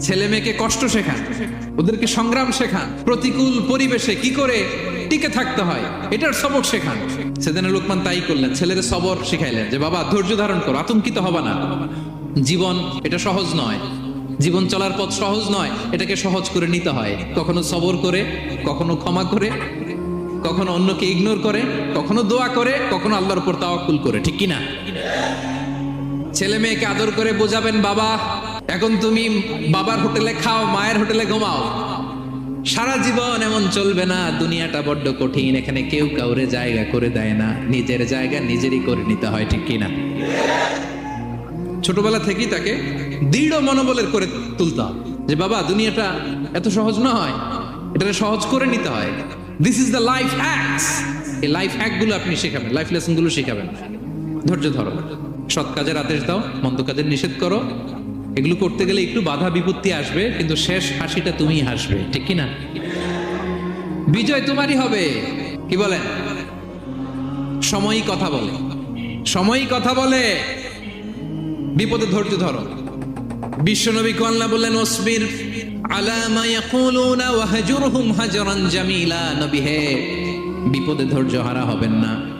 ছেলে মেয়েকে কষ্ট শেখান, ওদেরকে সংগ্রাম শেখান, প্রতিকূল পরিবেশে কি করে টিকে থাকতে হয়, এটার সবক শেখান। সেদিন লোকমান তাই করলেন, ছেলেদের সবর শিখাইলেন যে, বাবা, ধৈর্য ধারণ করো, আতঙ্কিত হবা না। জীবন, এটা সহজ নয়। জীবন চলার পথ সহজ নয়, এটাকে সহজ করে নিতে হয়। কখনো সবর করে, কখনো ক্ষমা করে, কখনো অন্যকে ইগনোর করে, কখনো দোয়া করে, কখনো আল্লাহর উপর তাওয়াক্কুল করে। ঠিক কিনা? ছেলে মেয়েকে আদর করে বোঝাবেন, বাবা এখন তুমি বাবার হোটেলে খাও, মায়ের হোটেলে ঘুমাও। সারা জীবন এমন চলবে না, দুনিয়াটা বড্ড কঠিন, এখানে কেউ কাউরে জায়গা করে দেয় না, নিজের জায়গা নিজেরই করে নিতে হয়, ঠিক কিনা? ছোটবেলা থেকেই তাকে দৃঢ় মনোবলের করে তুলতে হবে যে বাবা, দুনিয়াটা এত সহজ নয় এটা সহজ করে নিতে হয়। This is the life hacks এই লাইফ হ্যাকগুলো আপনি শেখাবেন লাইফ লেসনগুলো শেখাবেন। ধৈর্য ধরো। সৎ কাজের আদেশ দাও, মন্দ কাজের নিষেধ করো। এগুলো করতে গেলে একটু বাধা বিপত্তি আসবে, কিন্তু শেষ হাসিটা তুমিই হাসবে, ঠিক কি না বিজয় তোমারই হবে। কি বলেন সময়ই কথা বলে। সময়ই কথা বলে। বিপদে ধৈর্য ধরো। বিশ্বনবী কল্লা বললেন, ওসবির আলা মা ইয়াকুলুনা ওয়াহজুরহুম হাজরান জামিলা। নবী হে, বিপদে ধৈর্য হারা হবেন না।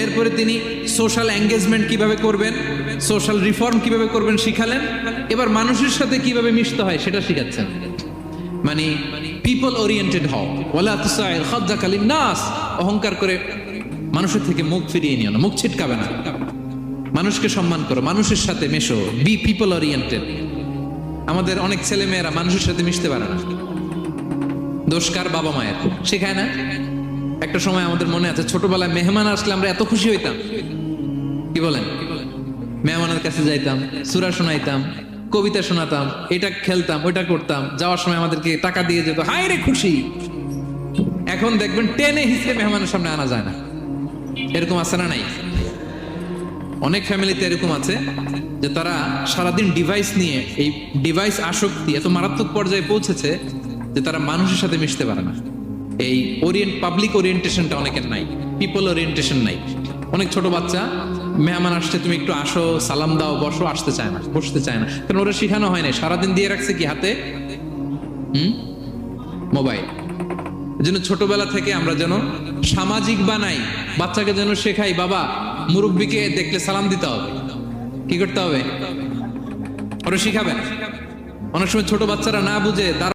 এরপরে তিনি সোশ্যাল এঙ্গেজমেন্ট কীভাবে করবেন সোশ্যাল রিফর্ম কীভাবে করবেন শিখালেন। এবার মানুষের সাথে কীভাবে মিশতে হয় সেটা শিখাচ্ছেন। মানে পিপল ওরিয়েন্টেড হও। নাস অহংকার করে মানুষের থেকে মুখ ফিরিয়ে নিও না, মুখ ছিটকাবে না। মানুষকে সম্মান করো, মানুষের সাথে মেশো বি পিপল ওরিয়েন্টেড আমাদের অনেক ছেলে মেয়েরা মানুষের সাথে মিশতে পারে না। দোষকার বাবা মায়ের। শেখায় না? একটা সময় আমাদের মনে আছে, ছোটবেলায় মেহমান আসলে আমরা এত খুশি হইতাম। কি বলেন? মেহমানের কাছে যাইতাম, সুরা শোনাইতাম, কবিতা শোনাতাম, এটা খেলতাম, ওইটা করতাম। যাওয়ার সময় আমাদেরকে টাকা দিয়ে যেত হাই রে খুশি! এখন দেখবেন টেনে হিসেবে মেহমানের সামনে আনা যায় না। এরকম আছে না নাই? অনেক ফ্যামিলিতে এরকম আছে যে তারা সারাদিন ডিভাইস নিয়ে, এই ডিভাইস আসক্তি এত মারাত্মক পর্যায়ে পৌঁছেছে যে তারা মানুষের সাথে মিশতে পারে না। এই ওরিয়েন্ট পাবলিক ওরিয়েন্টেশনটা অনেকের নাই পিপল ওরিয়েন্টেশন নাই। অনেক ছোট বাচ্চা, মেহমান আসছে, তুমি একটু আসো, সালাম দাও, বসো, আসতে চায় না, বসতে চায় না। কারণ ওরা শিখানো হয় না সারাদিন দিয়ে রাখছে কি হাতে? হুম? মোবাইল। এজন্য ছোটবেলা থেকে আমরা যেন সামাজিক বানাই, বাচ্চাকে যেন শেখাই, বাবা, মুরব্বীকে দেখলে সালাম দিতে হবে। কি করতে হবে? ওরা শিখাবেন অনেক সময় ছোট বাচ্চারা না বুঝে